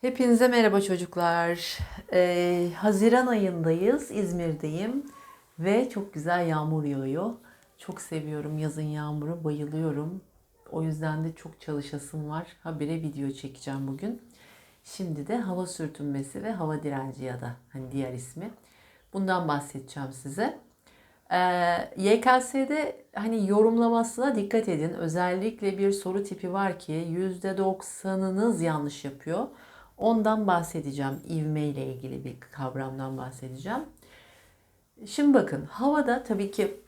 Hepinize merhaba çocuklar. Ee, Haziran ayındayız, İzmir'deyim ve çok güzel yağmur yağıyor. Çok seviyorum yazın yağmuru, bayılıyorum. O yüzden de çok çalışasım var. Habire video çekeceğim bugün. Şimdi de hava sürtünmesi ve hava direnci ya da hani diğer ismi. Bundan bahsedeceğim size. Ee, YKS'de hani yorumlamasına dikkat edin. Özellikle bir soru tipi var ki %90'ınız yanlış yapıyor. Ondan bahsedeceğim. İvme ile ilgili bir kavramdan bahsedeceğim. Şimdi bakın havada tabii ki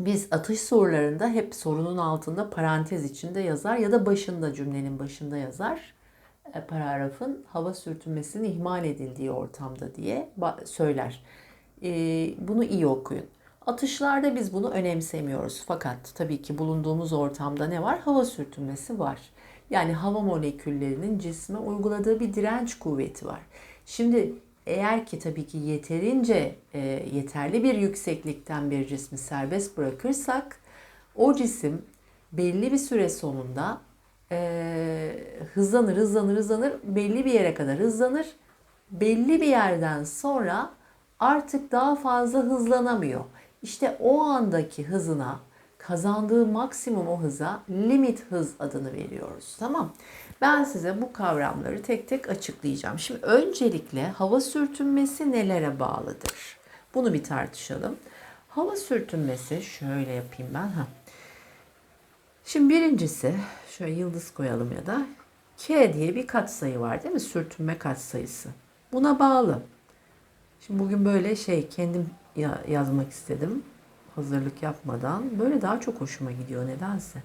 biz atış sorularında hep sorunun altında parantez içinde yazar ya da başında cümlenin başında yazar. E, paragrafın hava sürtünmesinin ihmal edildiği ortamda diye söyler. E, bunu iyi okuyun. Atışlarda biz bunu önemsemiyoruz. Fakat tabii ki bulunduğumuz ortamda ne var? Hava sürtünmesi var. Yani hava moleküllerinin cisme uyguladığı bir direnç kuvveti var. Şimdi eğer ki tabii ki yeterince e, yeterli bir yükseklikten bir cismi serbest bırakırsak o cisim belli bir süre sonunda e, hızlanır, hızlanır, hızlanır, belli bir yere kadar hızlanır. Belli bir yerden sonra artık daha fazla hızlanamıyor. İşte o andaki hızına kazandığı maksimum o hıza limit hız adını veriyoruz. Tamam. Ben size bu kavramları tek tek açıklayacağım. Şimdi öncelikle hava sürtünmesi nelere bağlıdır? Bunu bir tartışalım. Hava sürtünmesi şöyle yapayım ben. Ha. Şimdi birincisi şöyle yıldız koyalım ya da K diye bir katsayı var değil mi? Sürtünme katsayısı. Buna bağlı. Şimdi bugün böyle şey kendim ya- yazmak istedim. Hazırlık yapmadan. Böyle daha çok hoşuma gidiyor nedense.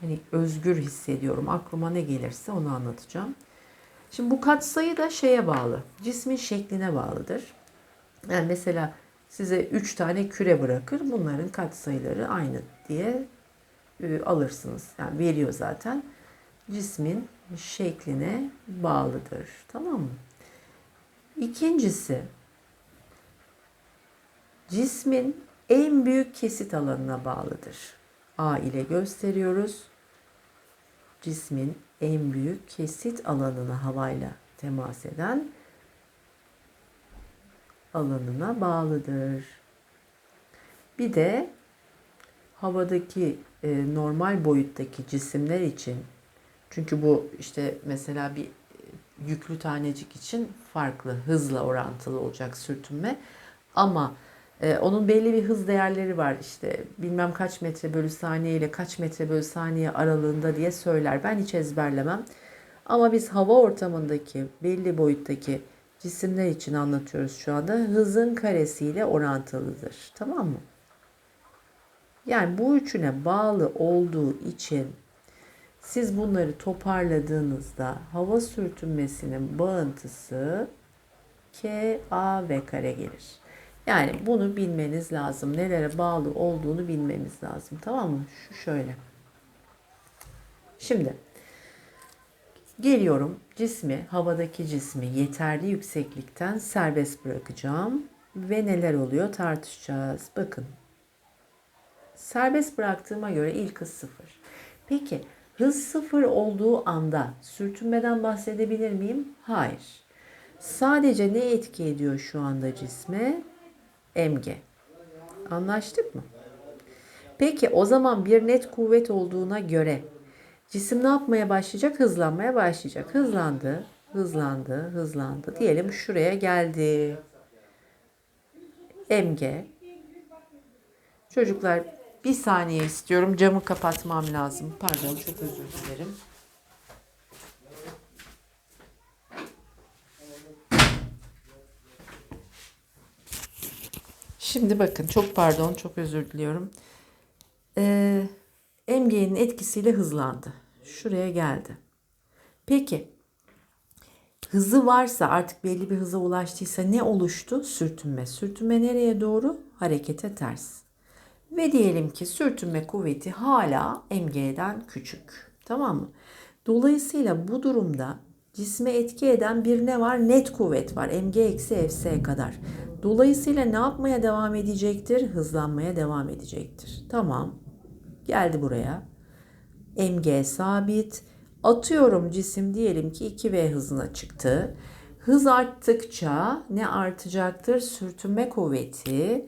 Hani özgür hissediyorum. Aklıma ne gelirse onu anlatacağım. Şimdi bu katsayı da şeye bağlı. Cismin şekline bağlıdır. Yani mesela size 3 tane küre bırakır. Bunların katsayıları aynı diye e, alırsınız. Yani veriyor zaten. Cismin şekline bağlıdır. Tamam mı? İkincisi cismin en büyük kesit alanına bağlıdır. A ile gösteriyoruz. Cismin en büyük kesit alanına havayla temas eden alanına bağlıdır. Bir de havadaki e, normal boyuttaki cisimler için çünkü bu işte mesela bir yüklü tanecik için farklı hızla orantılı olacak sürtünme ama e, onun belli bir hız değerleri var işte bilmem kaç metre bölü saniye ile kaç metre bölü saniye aralığında diye söyler. Ben hiç ezberlemem. Ama biz hava ortamındaki belli boyuttaki cisimler için anlatıyoruz şu anda. Hızın karesiyle orantılıdır. Tamam mı? Yani bu üçüne bağlı olduğu için siz bunları toparladığınızda hava sürtünmesinin bağıntısı K, A ve kare gelir. Yani bunu bilmeniz lazım. Nelere bağlı olduğunu bilmemiz lazım. Tamam mı? Şu şöyle. Şimdi geliyorum cismi, havadaki cismi yeterli yükseklikten serbest bırakacağım. Ve neler oluyor tartışacağız. Bakın serbest bıraktığıma göre ilk hız sıfır. Peki hız sıfır olduğu anda sürtünmeden bahsedebilir miyim? Hayır. Sadece ne etki ediyor şu anda cisme? Mg. Anlaştık mı? Peki o zaman bir net kuvvet olduğuna göre cisim ne yapmaya başlayacak? Hızlanmaya başlayacak. Hızlandı, hızlandı, hızlandı. Diyelim şuraya geldi. Mg. Çocuklar bir saniye istiyorum. Camı kapatmam lazım. Pardon çok özür dilerim. Şimdi bakın çok pardon çok özür diliyorum. Ee, MG'nin etkisiyle hızlandı. Şuraya geldi. Peki hızı varsa artık belli bir hıza ulaştıysa ne oluştu? Sürtünme. Sürtünme nereye doğru? Harekete ters. Ve diyelim ki sürtünme kuvveti hala MG'den küçük. Tamam mı? Dolayısıyla bu durumda cisme etki eden bir ne var? Net kuvvet var. Mg eksi Fs kadar. Dolayısıyla ne yapmaya devam edecektir? Hızlanmaya devam edecektir. Tamam. Geldi buraya. Mg sabit. Atıyorum cisim diyelim ki 2V hızına çıktı. Hız arttıkça ne artacaktır? Sürtünme kuvveti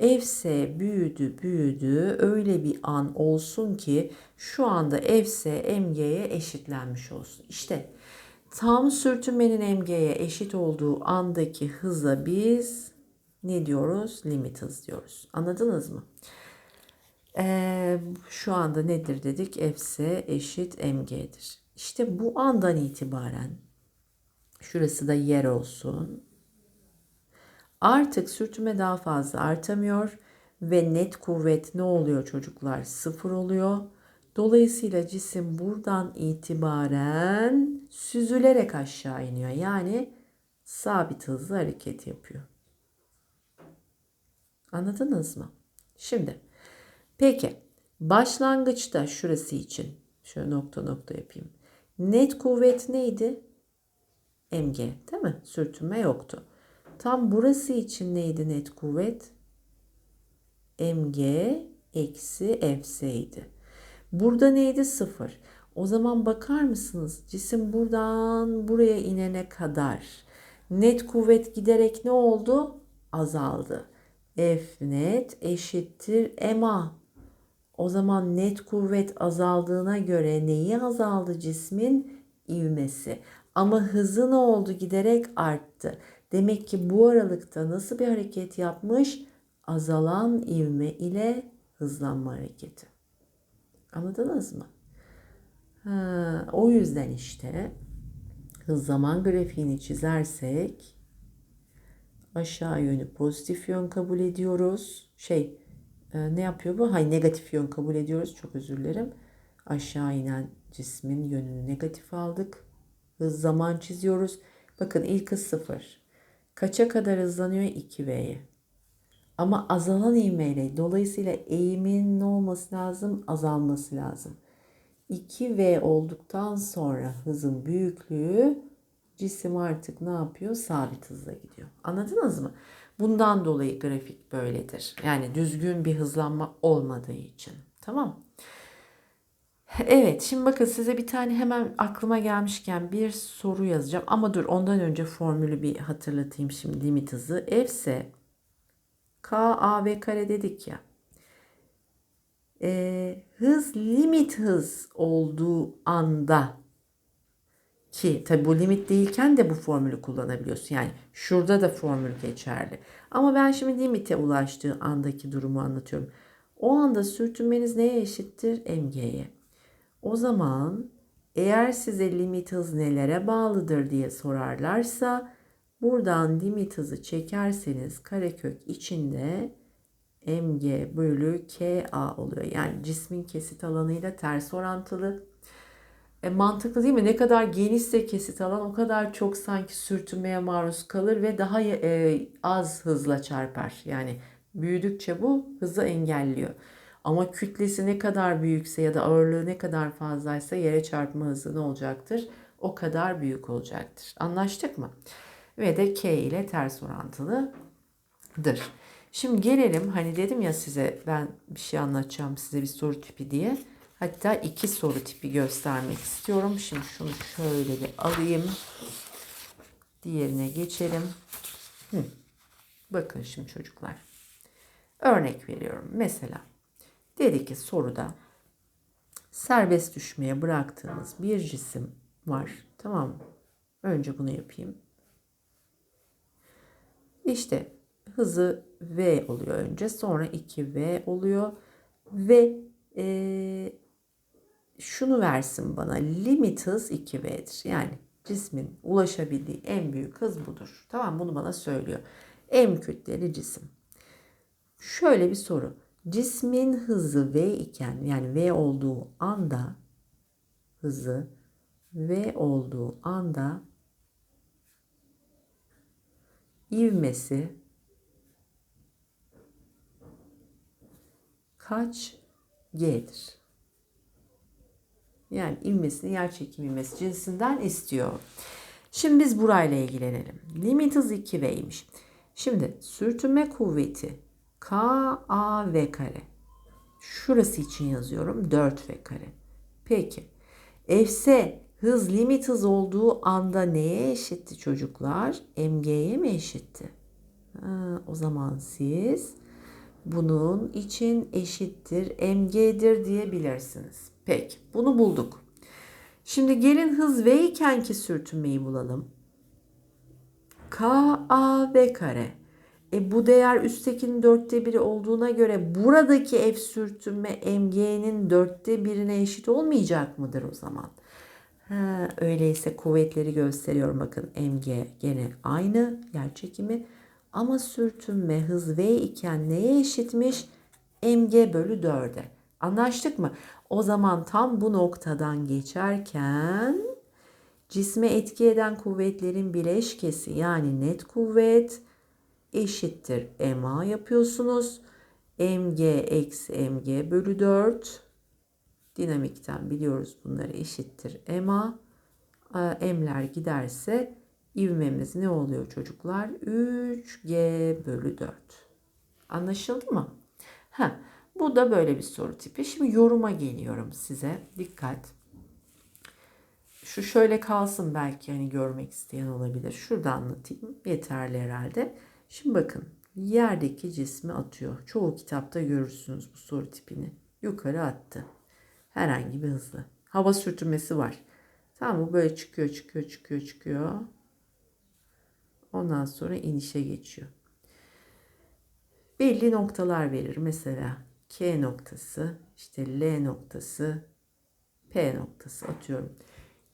Fs büyüdü büyüdü öyle bir an olsun ki şu anda Fs mg'ye eşitlenmiş olsun. İşte tam sürtünmenin mg'ye eşit olduğu andaki hıza biz ne diyoruz? Limit hız diyoruz. Anladınız mı? Ee, şu anda nedir dedik? Fs eşit mg'dir. İşte bu andan itibaren şurası da yer olsun. Artık sürtünme daha fazla artamıyor ve net kuvvet ne oluyor çocuklar? Sıfır oluyor. Dolayısıyla cisim buradan itibaren süzülerek aşağı iniyor. Yani sabit hızlı hareket yapıyor. Anladınız mı? Şimdi peki başlangıçta şurası için şöyle nokta nokta yapayım. Net kuvvet neydi? mg değil mi? Sürtünme yoktu. Tam burası için neydi net kuvvet? mg eksi fs'ydi. Burada neydi? Sıfır. O zaman bakar mısınız? Cisim buradan buraya inene kadar net kuvvet giderek ne oldu? Azaldı. F net eşittir ma. O zaman net kuvvet azaldığına göre neyi azaldı cismin? ivmesi. Ama hızı ne oldu? Giderek arttı. Demek ki bu aralıkta nasıl bir hareket yapmış? Azalan ivme ile hızlanma hareketi. Anladınız mı? Ha, o yüzden işte hız zaman grafiğini çizersek aşağı yönü pozitif yön kabul ediyoruz. Şey e, ne yapıyor bu? Hay negatif yön kabul ediyoruz. Çok özür dilerim. Aşağı inen cismin yönünü negatif aldık. Hız zaman çiziyoruz. Bakın ilk hız sıfır. Kaça kadar hızlanıyor? 2V'ye. Ama azalan ivmeyle dolayısıyla eğimin ne olması lazım? Azalması lazım. 2V olduktan sonra hızın büyüklüğü cisim artık ne yapıyor? Sabit hızla gidiyor. Anladınız mı? Bundan dolayı grafik böyledir. Yani düzgün bir hızlanma olmadığı için. Tamam Evet şimdi bakın size bir tane hemen aklıma gelmişken bir soru yazacağım. Ama dur ondan önce formülü bir hatırlatayım şimdi limit hızı. F ise K A V kare dedik ya. Ee, hız limit hız olduğu anda ki tabi bu limit değilken de bu formülü kullanabiliyorsun. Yani şurada da formül geçerli. Ama ben şimdi limite ulaştığı andaki durumu anlatıyorum. O anda sürtünmeniz neye eşittir? MG'ye. O zaman eğer size limit hız nelere bağlıdır diye sorarlarsa buradan limit hızı çekerseniz karekök içinde mg bölü ka oluyor. Yani cismin kesit alanıyla ters orantılı. E, mantıklı değil mi? Ne kadar genişse kesit alan o kadar çok sanki sürtünmeye maruz kalır ve daha e, az hızla çarpar. Yani büyüdükçe bu hızı engelliyor. Ama kütlesi ne kadar büyükse ya da ağırlığı ne kadar fazlaysa yere çarpma hızı ne olacaktır? O kadar büyük olacaktır. Anlaştık mı? Ve de K ile ters orantılıdır. Şimdi gelelim hani dedim ya size ben bir şey anlatacağım size bir soru tipi diye. Hatta iki soru tipi göstermek istiyorum. Şimdi şunu şöyle bir alayım. Diğerine geçelim. Hı. Bakın şimdi çocuklar. Örnek veriyorum. Mesela Dedi ki soruda serbest düşmeye bıraktığınız bir cisim var. Tamam mı? Önce bunu yapayım. İşte hızı V oluyor önce. Sonra 2V oluyor. Ve e, şunu versin bana. Limit hız 2V'dir. Yani cismin ulaşabildiği en büyük hız budur. Tamam bunu bana söylüyor. M kütleli cisim. Şöyle bir soru. Cismin hızı v iken yani v olduğu anda hızı v olduğu anda ivmesi kaç g'dir? Yani ivmesini yer çekim ivmesi cinsinden istiyor. Şimdi biz burayla ilgilenelim. Limit hız 2v'ymiş. Şimdi sürtünme kuvveti K A V kare. Şurası için yazıyorum 4 V kare. Peki. Fs hız limit hız olduğu anda neye eşitti çocuklar? mg'ye mi eşitti? Ha, o zaman siz bunun için eşittir mg'dir diyebilirsiniz. Peki bunu bulduk. Şimdi gelin hız v iken ki sürtünmeyi bulalım. K kare. E bu değer üsttekinin dörtte biri olduğuna göre buradaki F sürtünme MG'nin dörtte birine eşit olmayacak mıdır o zaman? Ha, öyleyse kuvvetleri gösteriyorum bakın MG gene aynı yer çekimi ama sürtünme hız V iken neye eşitmiş? MG bölü 4'e. Anlaştık mı? O zaman tam bu noktadan geçerken cisme etki eden kuvvetlerin bileşkesi yani net kuvvet eşittir MA yapıyorsunuz. MG eksi MG bölü 4 dinamikten biliyoruz bunları eşittir MA. M'ler giderse ivmemiz ne oluyor çocuklar? 3G bölü 4. Anlaşıldı mı? Ha, bu da böyle bir soru tipi. Şimdi yoruma geliyorum size. Dikkat. Şu şöyle kalsın belki hani görmek isteyen olabilir. Şurada anlatayım. Yeterli herhalde. Şimdi bakın yerdeki cismi atıyor. Çoğu kitapta görürsünüz bu soru tipini. Yukarı attı. Herhangi bir hızla. Hava sürtünmesi var. Tamam mı? Böyle çıkıyor, çıkıyor, çıkıyor, çıkıyor. Ondan sonra inişe geçiyor. Belli noktalar verir. Mesela K noktası, işte L noktası, P noktası atıyorum.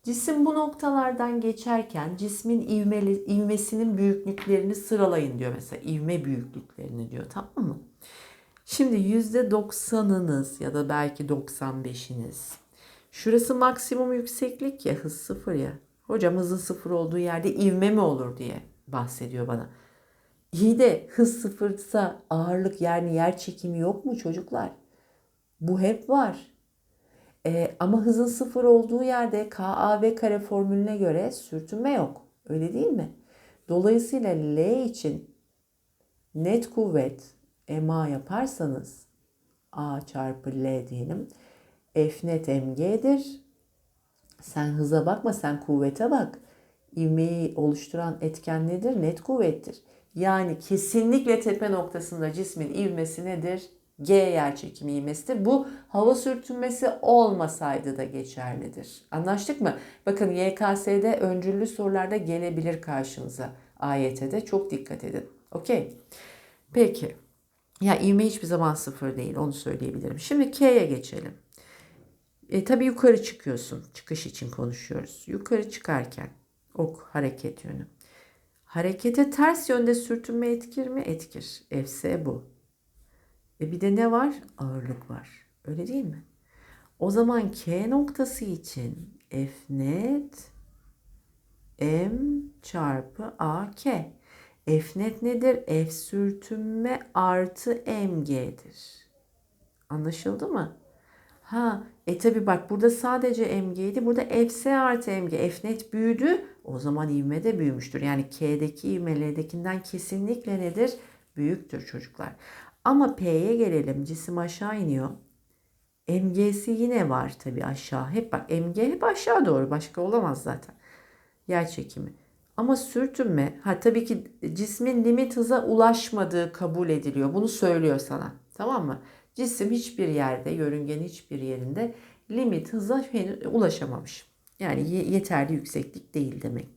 Cisim bu noktalardan geçerken cismin ivmeli, ivmesinin büyüklüklerini sıralayın diyor mesela. İvme büyüklüklerini diyor tamam mı? Şimdi %90'ınız ya da belki 95'iniz. Şurası maksimum yükseklik ya hız sıfır ya. Hocam hızın sıfır olduğu yerde ivme mi olur diye bahsediyor bana. İyi de hız sıfırsa ağırlık yani yer çekimi yok mu çocuklar? Bu hep var. Ee, ama hızın sıfır olduğu yerde KAV kare formülüne göre sürtünme yok. Öyle değil mi? Dolayısıyla L için net kuvvet MA yaparsanız A çarpı L diyelim. F net MG'dir. Sen hıza bakma sen kuvvete bak. İvmeyi oluşturan etken nedir? Net kuvvettir. Yani kesinlikle tepe noktasında cismin ivmesi nedir? G yer çekimi ivmesidir. Bu hava sürtünmesi olmasaydı da geçerlidir. Anlaştık mı? Bakın YKS'de öncüllü sorularda gelebilir karşınıza. AYT'de çok dikkat edin. Okey. Peki. Ya ivme hiçbir zaman sıfır değil onu söyleyebilirim. Şimdi K'ye geçelim. E, tabii yukarı çıkıyorsun. Çıkış için konuşuyoruz. Yukarı çıkarken ok hareket yönü. Harekete ters yönde sürtünme etkir mi? Etkir. Fs bu. E bir de ne var? Ağırlık var. Öyle değil mi? O zaman K noktası için F net M çarpı AK. F net nedir? F sürtünme artı MG'dir. Anlaşıldı mı? Ha, e tabi bak burada sadece MG'ydi. Burada Fs artı MG. F net büyüdü. O zaman ivme de büyümüştür. Yani K'deki ivme L'dekinden kesinlikle nedir? Büyüktür çocuklar. Ama P'ye gelelim. Cisim aşağı iniyor. MG'si yine var tabi aşağı. Hep bak MG hep aşağı doğru. Başka olamaz zaten. Yer çekimi. Ama sürtünme, ha tabii ki cismin limit hıza ulaşmadığı kabul ediliyor. Bunu söylüyor sana. Tamam mı? Cisim hiçbir yerde, yörüngenin hiçbir yerinde limit hıza ulaşamamış. Yani yeterli yükseklik değil demek.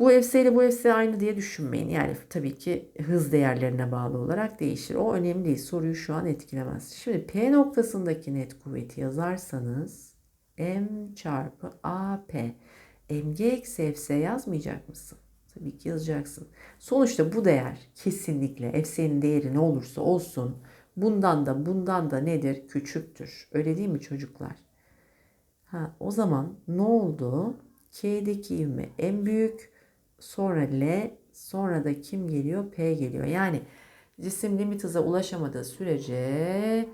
Bu FC ile bu FC aynı diye düşünmeyin. Yani tabii ki hız değerlerine bağlı olarak değişir. O önemli değil. Soruyu şu an etkilemez. Şimdi P noktasındaki net kuvveti yazarsanız M çarpı AP. MG eksi FC yazmayacak mısın? Tabii ki yazacaksın. Sonuçta bu değer kesinlikle FC'nin değeri ne olursa olsun bundan da bundan da nedir? Küçüktür. Öyle değil mi çocuklar? Ha, o zaman ne oldu? K'deki ivme en büyük sonra L sonra da kim geliyor? P geliyor. Yani cisim limit hıza ulaşamadığı sürece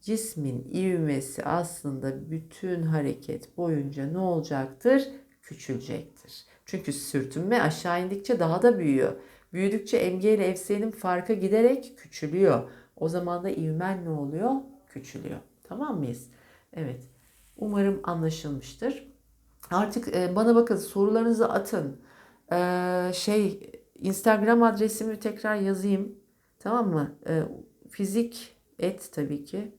cismin ivmesi aslında bütün hareket boyunca ne olacaktır? Küçülecektir. Çünkü sürtünme aşağı indikçe daha da büyüyor. Büyüdükçe MG ile FS'nin farkı giderek küçülüyor. O zaman da ivmen ne oluyor? Küçülüyor. Tamam mıyız? Evet. Umarım anlaşılmıştır. Artık e, bana bakın sorularınızı atın. E, şey Instagram adresimi tekrar yazayım. Tamam mı? E, fizik et tabii ki.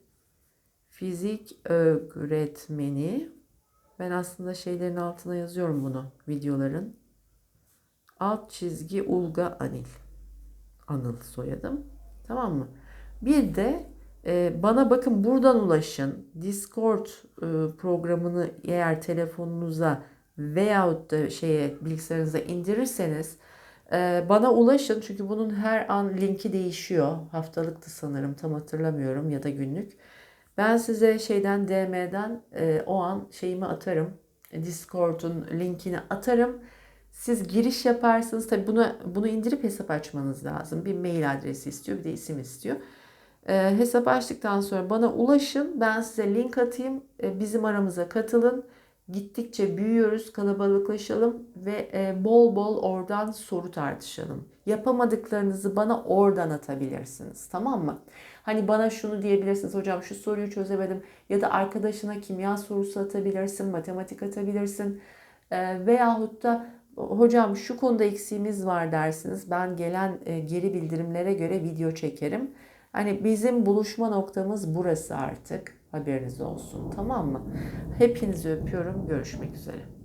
Fizik öğretmeni. Ben aslında şeylerin altına yazıyorum bunu videoların. Alt çizgi Ulga Anil. Anıl soyadım. Tamam mı? Bir de e, bana bakın buradan ulaşın. Discord e, programını eğer telefonunuza veyahut da şeye bilgisayarınıza indirirseniz e, bana ulaşın. Çünkü bunun her an linki değişiyor. Haftalıktı sanırım tam hatırlamıyorum ya da günlük. Ben size şeyden DM'den e, o an şeyimi atarım. Discord'un linkini atarım. Siz giriş yaparsınız. Tabii bunu bunu indirip hesap açmanız lazım. Bir mail adresi istiyor, bir de isim istiyor. E, hesap açtıktan sonra bana ulaşın. Ben size link atayım. E, bizim aramıza katılın. Gittikçe büyüyoruz, kalabalıklaşalım ve e, bol bol oradan soru tartışalım. Yapamadıklarınızı bana oradan atabilirsiniz. Tamam mı? Hani bana şunu diyebilirsiniz hocam şu soruyu çözemedim ya da arkadaşına kimya sorusu atabilirsin, matematik atabilirsin. E, veyahut da hocam şu konuda eksiğimiz var dersiniz. Ben gelen e, geri bildirimlere göre video çekerim. Hani bizim buluşma noktamız burası artık. Haberiniz olsun tamam mı? Hepinizi öpüyorum. Görüşmek üzere.